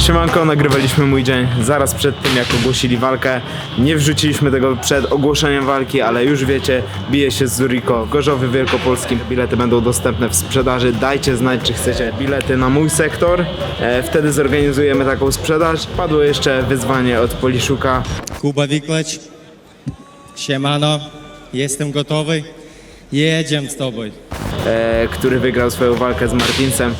Siemanko, nagrywaliśmy mój dzień zaraz przed tym jak ogłosili walkę. Nie wrzuciliśmy tego przed ogłoszeniem walki, ale już wiecie, bije się z Zuriko w Gorzowie Wielkopolskim. Bilety będą dostępne w sprzedaży. Dajcie znać, czy chcecie bilety na mój sektor. E, wtedy zorganizujemy taką sprzedaż. Padło jeszcze wyzwanie od Poliszuka. Kuba Wiklacz, siemano, jestem gotowy, jedziemy z tobą. e, który wygrał swoją walkę z Martinsem.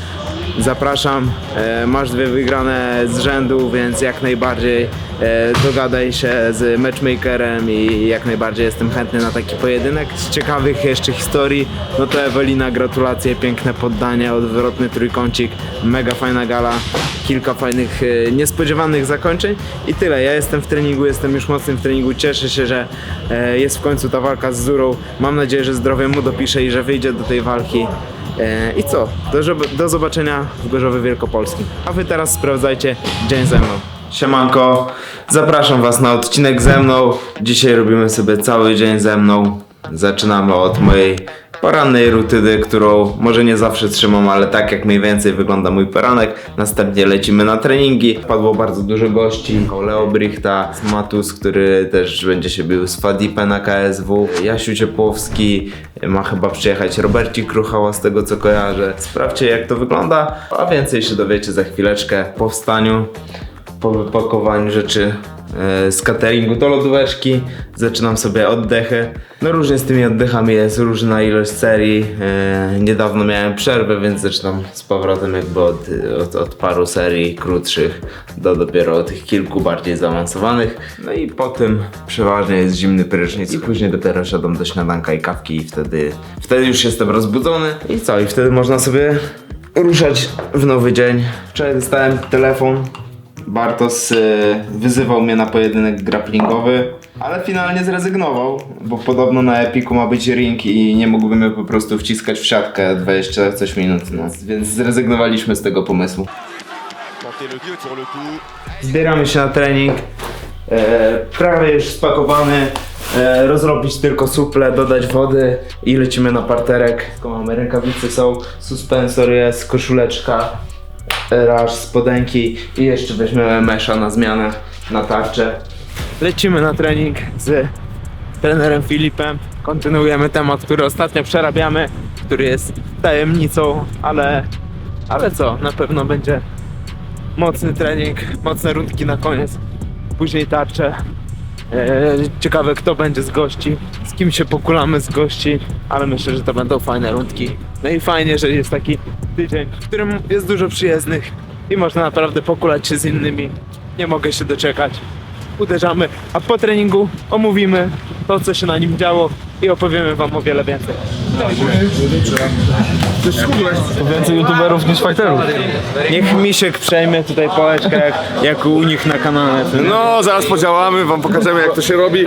Zapraszam, e, masz dwie wygrane z rzędu, więc jak najbardziej e, dogadaj się z matchmakerem i jak najbardziej jestem chętny na taki pojedynek. Z ciekawych jeszcze historii, no to Ewelina, gratulacje, piękne poddanie, odwrotny trójkącik, mega fajna gala, kilka fajnych, e, niespodziewanych zakończeń i tyle. Ja jestem w treningu, jestem już mocnym w treningu, cieszę się, że jest w końcu ta walka z Zurą. Mam nadzieję, że zdrowie mu dopisze i że wyjdzie do tej walki. E, I co? Do, do zobaczenia w Gorzowie Wielkopolskim. A wy teraz sprawdzajcie dzień ze mną. Siemanko, zapraszam was na odcinek ze mną. Dzisiaj robimy sobie cały dzień ze mną. Zaczynamy od mojej porannej rutyny, którą może nie zawsze trzymam, ale tak jak mniej więcej wygląda mój poranek. Następnie lecimy na treningi. Padło bardzo dużo gości. Leo Brichta, Matus, który też będzie się bił z Fadipem na KSW. Jasiu Ciepłowski, ma chyba przyjechać Roberci Kruchała z tego co kojarzę. Sprawdźcie jak to wygląda, a więcej się dowiecie za chwileczkę po wstaniu po wypakowaniu rzeczy z cateringu do lodóweczki. Zaczynam sobie oddechy. No różnie z tymi oddechami jest, różna ilość serii. E, niedawno miałem przerwę, więc zaczynam z powrotem jakby od, od, od paru serii krótszych do dopiero tych kilku bardziej zaawansowanych. No i po tym przeważnie jest zimny prysznic i później dopiero siadam do śniadanka i kawki i wtedy, wtedy już jestem rozbudzony. I co? I wtedy można sobie ruszać w nowy dzień. Wczoraj dostałem telefon Bartos y, wyzywał mnie na pojedynek grapplingowy, ale finalnie zrezygnował, bo podobno na Epiku ma być ring i nie mógłbym po prostu wciskać w siatkę 20 coś minut, no. więc zrezygnowaliśmy z tego pomysłu. Zbieramy się na trening, e, prawie już spakowany, e, rozrobić tylko suple, dodać wody i lecimy na parterek. Tylko Mamy rękawice są, suspensor jest, koszuleczka, raż, spodenki i jeszcze weźmiemy mesza na zmianę, na tarczę. Lecimy na trening z trenerem Filipem. Kontynuujemy temat, który ostatnio przerabiamy, który jest tajemnicą, ale, ale co, na pewno będzie mocny trening, mocne rundki na koniec, później tarcze. Eee, ciekawe kto będzie z gości, z kim się pokulamy z gości, ale myślę, że to będą fajne rundki. No i fajnie, że jest taki tydzień, w którym jest dużo przyjezdnych i można naprawdę pokulać się z innymi. Nie mogę się doczekać. Uderzamy, a po treningu omówimy to, co się na nim działo i opowiemy wam o wiele więcej. Więcej youtuberów niż fighterów. Niech Misiek przejmie tutaj pałeczkę, jak, jak u nich na kanale. No, zaraz podziałamy, wam pokażemy jak to się robi.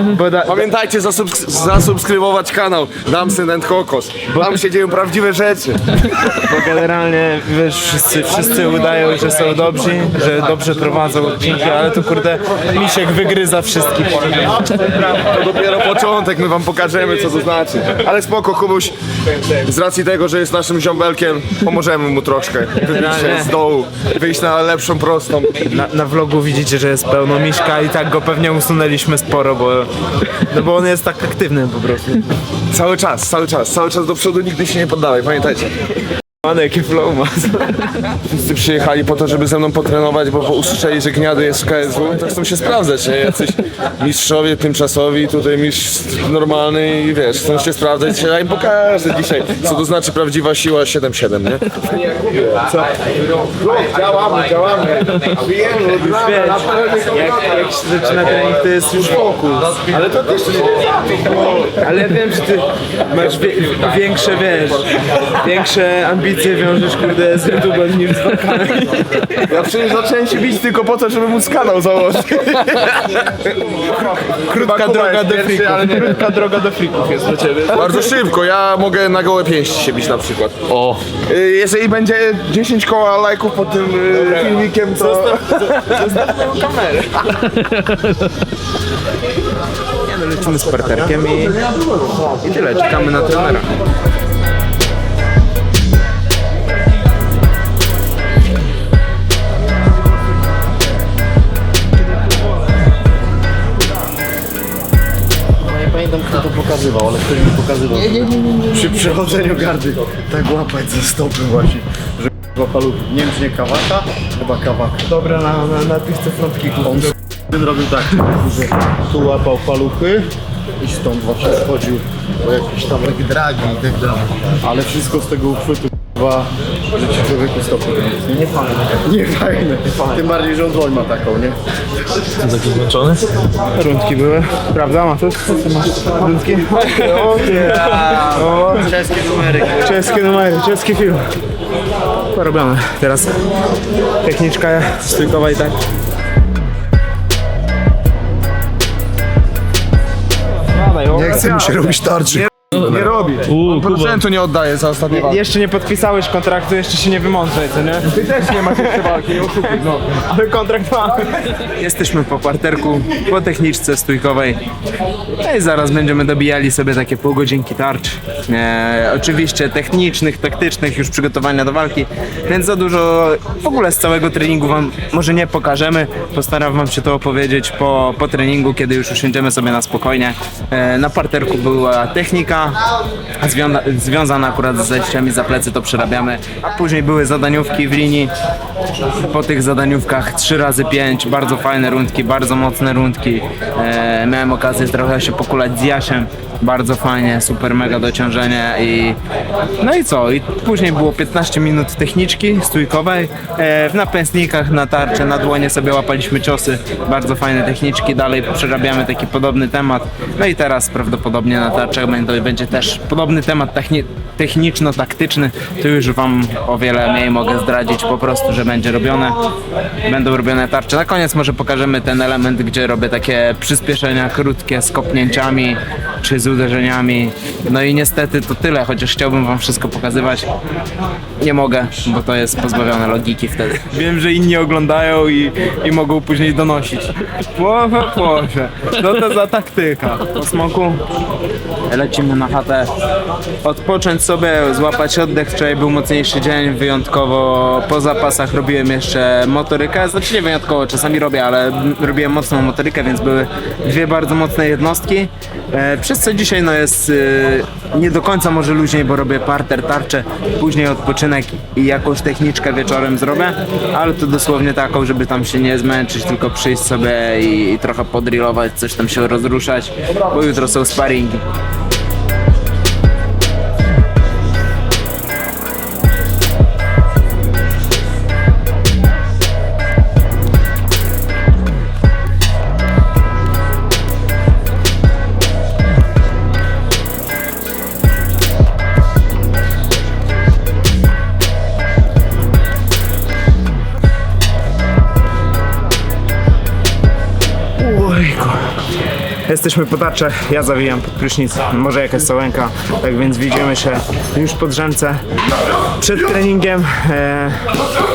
Pamiętajcie zasubsk- zasubskrybować kanał Damsyn and Kokos. Tam się dzieją prawdziwe rzeczy. Bo generalnie wiesz, wszyscy, wszyscy udają, że są dobrzy, że dobrze prowadzą odcinki, ale to kurde Misiek wygryza wszystkich. To dopiero początek, my wam pokażemy co to znaczy. Ale spoko, Kubuś, z racji tego, że jest naszym ziombelkiem, pomożemy mu troszkę. Się z dołu, wyjść na lepszą, prostą. Na, na vlogu widzicie, że jest pełno Miśka i tak go pewnie usunęliśmy sporo, bo, no bo on jest tak aktywny po prostu. Cały czas, cały czas, cały czas do przodu, nigdy się nie poddawaj, pamiętajcie. Pan jaki flow ma. Wszyscy przyjechali po to, żeby ze mną potrenować, bo usłyszeli, że gniady jest w KSW, to chcą się sprawdzać, nie? Jacyś mistrzowie tymczasowi, tutaj mistrz normalny i wiesz, chcą się sprawdzać, ja im pokażę dzisiaj, co to znaczy prawdziwa siła 7-7, nie? Działamy, działamy, bijemy, Jak, jak się zaczyna trening, to jest już wokół. ale to też Ale ja wiem, że ty masz wie, większe, wiesz, większe ambicje wiążesz, kurde, z YouTube'em niż z walkami. Ja przecież zacząłem się bić tylko po to, żeby móc kanał założyć. Krótka droga do frików. ale nie- Krótka droga do frików jest dla ciebie. Bardzo szybko, ja mogę na gołe pięści się bić na przykład. O. Jeżeli będzie 10 koła lajków pod tym y, filmikiem, to... kamerę. Nie no, lecimy z parterkiem i, i tyle, czekamy na trenera. Pokazywał. Nie, nie, nie, nie, Przy przechodzeniu gardy tak łapać za stopy właśnie, że k***a paluchy. Nie wiem, czy nie kawaka? Chyba kawaka. Dobra, na, na, na tych co frontkików. On s***yn robił tak, że tu łapał paluchy i stąd właśnie schodził po jakieś tam dragi i tak dalej. Ale wszystko z tego uchwytu k***a, że ci człowieku stopy nie Nie fajne. Nie fajne. Tym bardziej, że on dłoń ma taką, nie? Rundki były. Prawda, Matus? Co ty masz? Rundki? O, nie. O, Czeskie numery. czeskie numery, czeski film. Porobione. Teraz techniczka stójkowa i tak. Nie chce mi się robić tarczy. Nie robi. Procentu nie oddaje za ostatnie walki. Jeszcze nie podpisałeś kontraktu, jeszcze się nie wymądrzaj, co nie? Ty też nie masz jeszcze walki, nie oszukuj, no. Ale kontrakt mamy. Jesteśmy po parterku, po techniczce stójkowej. No i zaraz będziemy dobijali sobie takie pół godzinki tarcz. E, oczywiście technicznych, taktycznych, już przygotowania do walki, więc za dużo w ogóle z całego treningu wam może nie pokażemy. Postaram wam się to opowiedzieć po, po treningu, kiedy już usiądziemy sobie na spokojnie. E, na parterku była technika, a związa, akurat z zejściami za plecy to przerabiamy. A później były zadaniówki w linii. Po tych zadaniówkach 3 razy 5 bardzo fajne rundki, bardzo mocne rundki. E, miałem okazję trochę się pokulać z Jasiem. Bardzo fajnie, super mega dociążenie i no i co? I później było 15 minut techniczki stójkowej. E, w napęsnikach na tarczę, na dłonie sobie łapaliśmy ciosy. Bardzo fajne techniczki. Dalej przerabiamy taki podobny temat. No i teraz prawdopodobnie na tarczach będzie, będzie też podobny temat techni- techniczno-taktyczny. Tu już wam o wiele mniej mogę zdradzić po prostu, że będzie robione. Będą robione tarcze. Na koniec może pokażemy ten element, gdzie robię takie przyspieszenia krótkie z kopnięciami czy z uderzeniami. No i niestety to tyle, chociaż chciałbym wam wszystko pokazywać. Nie mogę, bo to jest pozbawione logiki wtedy. Wiem, że inni oglądają i, i mogą później donosić. Płosze, płosze. Co to za taktyka? Po smoku lecimy na chatę. Odpocząć sobie, złapać oddech. Wczoraj był mocniejszy dzień, wyjątkowo po zapasach robiłem jeszcze motorykę. Znaczy nie wyjątkowo, czasami robię, ale robiłem mocną motorykę, więc były dwie bardzo mocne jednostki. E, przez co dzisiaj no jest e, nie do końca może luźniej, bo robię parter, tarczę, później odpoczynek i jakąś techniczkę wieczorem zrobię, ale to dosłownie taką, żeby tam się nie zmęczyć, tylko przyjść sobie i, trochę podrillować, coś tam się rozruszać, bo jutro są sparingi. Jesteśmy po tarczach, ja zawijam pod prysznic, może jakaś sołenka, tak więc widzimy się już po drzemce przed treningiem e,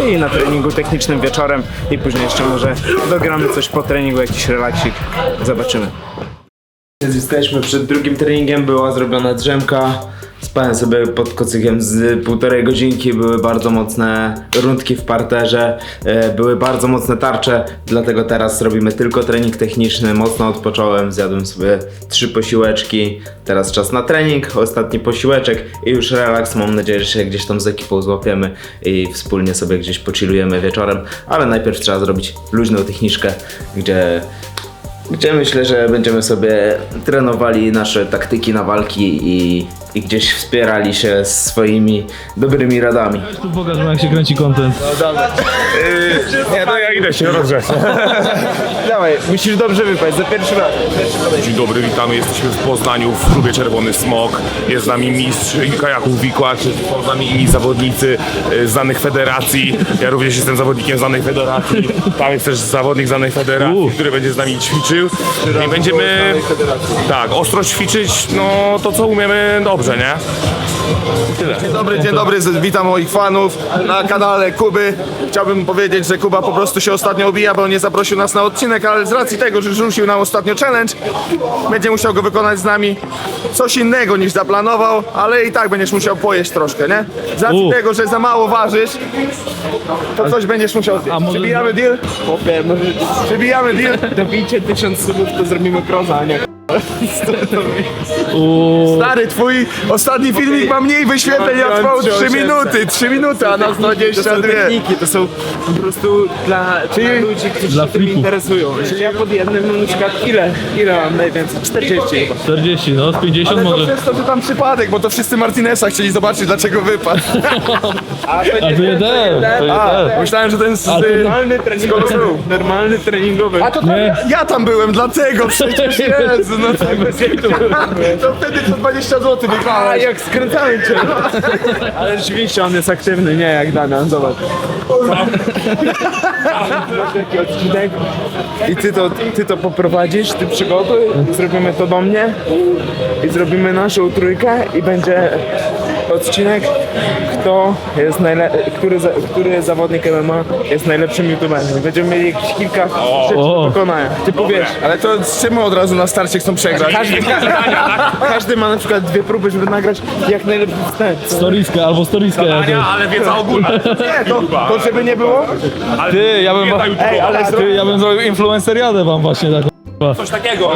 i na treningu technicznym wieczorem i później jeszcze może dogramy coś po treningu, jakiś relaksik, zobaczymy. Jesteśmy przed drugim treningiem, była zrobiona drzemka. Spałem sobie pod kocykiem z półtorej godzinki, były bardzo mocne rundki w parterze, e, były bardzo mocne tarcze, dlatego teraz robimy tylko trening techniczny, mocno odpocząłem, zjadłem sobie trzy posiłeczki, teraz czas na trening, ostatni posiłeczek i już relaks, mam nadzieję, że się gdzieś tam z ekipą złapiemy i wspólnie sobie gdzieś pochillujemy wieczorem, ale najpierw trzeba zrobić luźną techniczkę, gdzie gdzie myślę, że będziemy sobie trenowali nasze taktyki na walki i, i gdzieś wspierali się swoimi dobrymi radami. Tu pokaż jak się kręci content. Nie, to ja idę się rozgrzeć. Dawaj, musisz dobrze wypaść za pierwszy raz. Dzień dobry, witamy. Jesteśmy w Poznaniu w klubie Czerwony Smok. Jest z nami mistrz kajaków Wikłacz, są z nami inni zawodnicy e, z znanych federacji. Ja również jestem zawodnikiem znanej federacji. Tam jest też zawodnik znanej federacji, który będzie z nami ćwiczył. I będziemy tak, ostro ćwiczyć no to co umiemy dobrze, nie? Dzień dobry, dzień dobry, witam moich fanów na kanale Kuby. Chciałbym powiedzieć, że Kuba po prostu się ostatnio obija, bo nie zaprosił nas na odcinek, ale z racji tego, że rzucił nam ostatnio challenge, będzie musiał go wykonać z nami coś innego niż zaplanował, ale i tak będziesz musiał pojeść troszkę, nie? Z racji U. tego, że za mało ważysz, to coś będziesz musiał zjeść. Może- Przybijamy deal? Chłopie, może Przybijamy deal? dobijcie tysiąc subów, to zrobimy kroza, a nie Stary, twój ostatni filmik ma mniej wyświetleń, ja trwał 3 minuty, 3 minuty, a nas To są 22. techniki, to są po prostu dla, dla ludzi, którzy Dla się tym interesują. Czyli ja pod jednym na przykład ile, ile mam najwięcej? 40 chyba. 40, no z 50 Ale to może. przez to, że tam przypadek, bo to wszyscy Martinesa chcieli zobaczyć, dlaczego wypadł. A A to nie ten, to nie A, ten. myślałem, że ten z... A to y, Normalny treningowy, normalny treningowy. A to tam, Nie. ja tam byłem, dlatego przecież Jezu, no to, to wtedy to 20 zł A jak skręcałem cię. Ale rzeczywiście on jest aktywny, nie jak Damian, zobacz. Taki odcinek. I ty to, ty to poprowadzisz, ty przygotuj, zrobimy to do mnie i zrobimy naszą trójkę i będzie odcinek, kto jest najle- który, za- który zawodnik MMA jest najlepszym youtuberem. Będziemy mieli jakieś kilka rzeczy do pokonania. Ty powiesz, Ale to czemu od razu na starcie chcą przegrać? każdy, każdy ma na przykład dwie próby, żeby nagrać jak najlepszy wstęp. Storiska albo storiska jakieś. ale wiedza ogólna. Nie, to, to żeby nie było? Ty, ja bym, Ej, ale ty, ja bym zrobił influenceriadę wam właśnie taką. Coś takiego.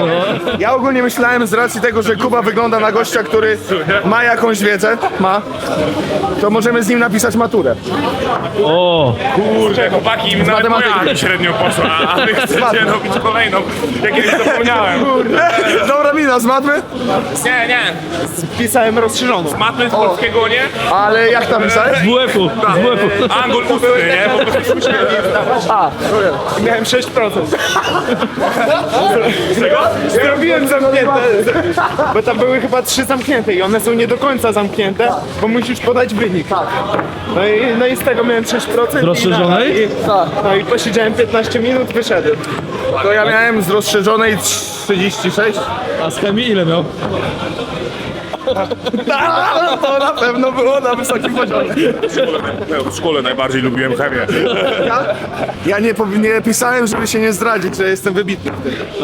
Ja ogólnie myślałem z racji tego, że Kuba wygląda na gościa, który ma jakąś wiedzę, ma, to możemy z nim napisać maturę. O, Kurczę, chłopaki, nawet matematyki. moja średnio poszła, a wy chcecie robić kolejną. Ja kiedyś zapomniałem. Dobra mina z matmy, Nie, nie. Pisałem rozszerzoną. Matmy z polskiego nie, ale jak tam pisałeś? z WF-u, z WF-u. angol ustny, nie? Po prostu miałem 6%. Czego? Zrobiłem zamknięte, bo tam były chyba trzy zamknięte i one są nie do końca zamknięte, bo musisz podać wynik. No i, no i z tego miałem 6%. Z rozszerzonej? I, no i posiedziałem 15 minut, wyszedłem. To ja miałem z rozszerzonej 36. A z chemii ile miał? To na pewno było na wysokim poziomie. W szkole najbardziej lubiłem chemię. Ja nie, powi- nie pisałem, żeby się nie zdradzić, że jestem wybitny.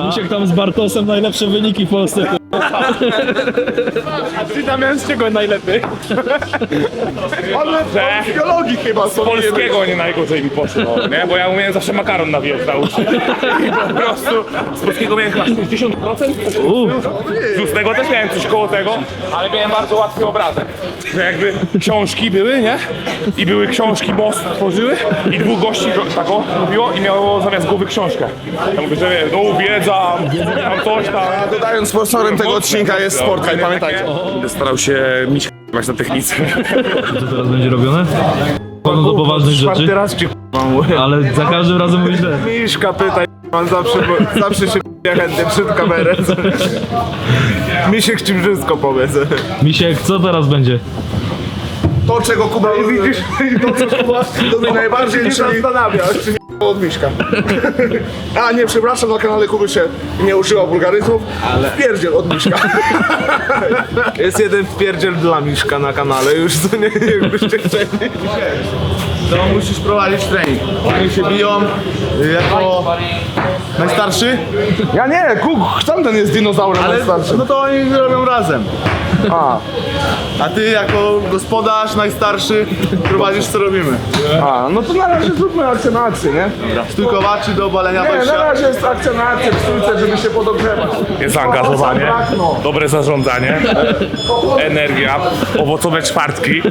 Misiek tam z Bartosem najlepsze wyniki w Polsce. A ty Damian z czego najlepiej? Ale z biologii chyba są. Polskiego nie najgorzej mi poszło, nie? Bo ja umiałem zawsze makaron na uszy. I po prostu z polskiego miałem chyba 60%. Z ustnego też miałem coś koło tego, ale miałem bardzo łatwy obrazek. Że jakby książki były, nie? I były książki most tworzyły i dwóch gości go- tak o mówiło i miało zamiast głowy książkę. Ja mówię, że wiesz, no wiedza, tam coś tam. Dodając sponsorem tego odcinka jest Sportka i pamiętajcie. Będę starał się mieć na technice. Co teraz będzie robione? Chodzą do poważnych rzeczy, raz ci ale za każdym razem mówisz źle. Miszka pytaj, on zawsze, zawsze się ja chętnie przed kamerę. Misiek ci wszystko powiedz. Misiek, co teraz będzie? To, czego Kuba... Widzisz? To, co Kuba lubi najbardziej, czyli... zastanawia. Od Miszka. A nie, przepraszam, na kanale Kuby się nie użyła wulgaryzmów, ale wpierdziel od Miszka. Jest jeden wpierdziel dla Miszka na kanale, już co nie, jakbyście chcieli. To musisz prowadzić trening. Oni się biją y, jako najstarszy, Ja nie, Kuk, tamten jest dinozaurem ale najstarszym. no to oni robią razem. A, A ty jako gospodarz najstarszy prowadzisz co robimy. a, no to na razie zróbmy akcję na akcję, nie? Stójkowaczy do obalenia Nie, na wejścia. razie jest akcja na akcję w stójce, żeby się podogrzewać. Jest zaangażowanie, dobre zarządzanie, energia, owocowe czwartki.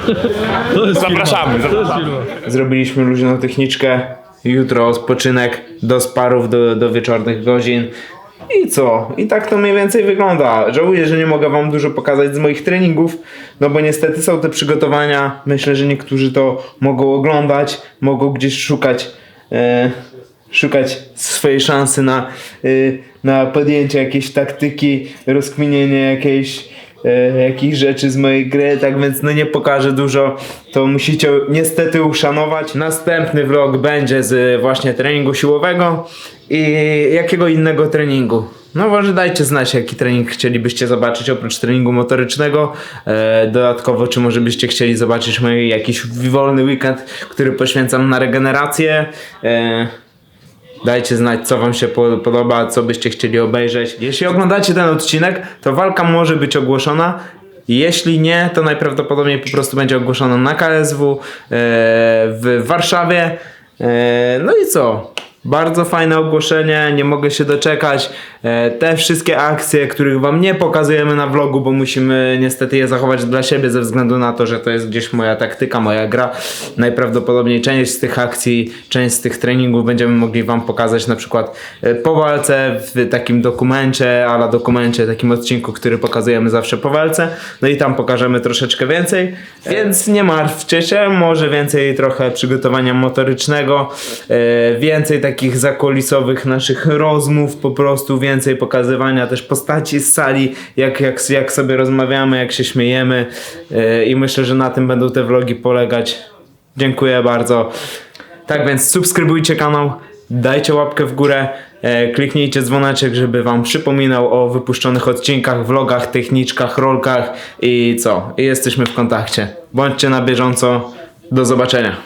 Zapraszamy, zapraszamy. Zrobiliśmy luźną techniczkę. Jutro odpoczynek do sparów, do, do wieczornych godzin. I co? I tak to mniej więcej wygląda. Żałuję, że nie mogę wam dużo pokazać z moich treningów, no bo niestety są te przygotowania. Myślę, że niektórzy to mogą oglądać, mogą gdzieś szukać. E, szukać swojej szansy na, y, na podjęcie jakiejś taktyki, rozkminienie jakiejś e, jakichś rzeczy z mojej gry, tak więc no nie pokażę dużo, to musicie niestety uszanować. Następny vlog będzie z właśnie treningu siłowego i jakiego innego treningu. No może dajcie znać, jaki trening chcielibyście zobaczyć oprócz treningu motorycznego. E, dodatkowo, czy może byście chcieli zobaczyć mój jakiś wolny weekend, który poświęcam na regenerację. E, Dajcie znać, co Wam się po- podoba, co byście chcieli obejrzeć. Jeśli oglądacie ten odcinek, to walka może być ogłoszona. Jeśli nie, to najprawdopodobniej po prostu będzie ogłoszona na KSW e, w Warszawie. E, no i co? Bardzo fajne ogłoszenie, nie mogę się doczekać. E, Te wszystkie akcje, których wam nie pokazujemy na vlogu, bo musimy niestety je zachować dla siebie ze względu na to, że to jest gdzieś moja taktyka, moja gra. Najprawdopodobniej część z tych akcji, część z tych treningów będziemy mogli wam pokazać na przykład e, po walce w takim dokumencie, ala dokumencie, takim odcinku, który pokazujemy zawsze po walce. No i tam pokażemy troszeczkę więcej, więc nie martwcie się, może więcej trochę przygotowania motorycznego, e, więcej takich zakulisowych naszych rozmów, po prostu więcej pokazywania też postaci z sali, jak, jak, jak sobie rozmawiamy, jak się śmiejemy e, i myślę, że na tym będą te vlogi polegać. Dziękuję bardzo. Tak więc subskrybujcie kanał, dajcie łapkę w górę, e, kliknijcie dzwoneczek, żeby wam przypominał o wypuszczonych odcinkach, vlogach, techniczkach, rolkach i co? Jesteśmy w kontakcie. Bądźcie na bieżąco. Do zobaczenia.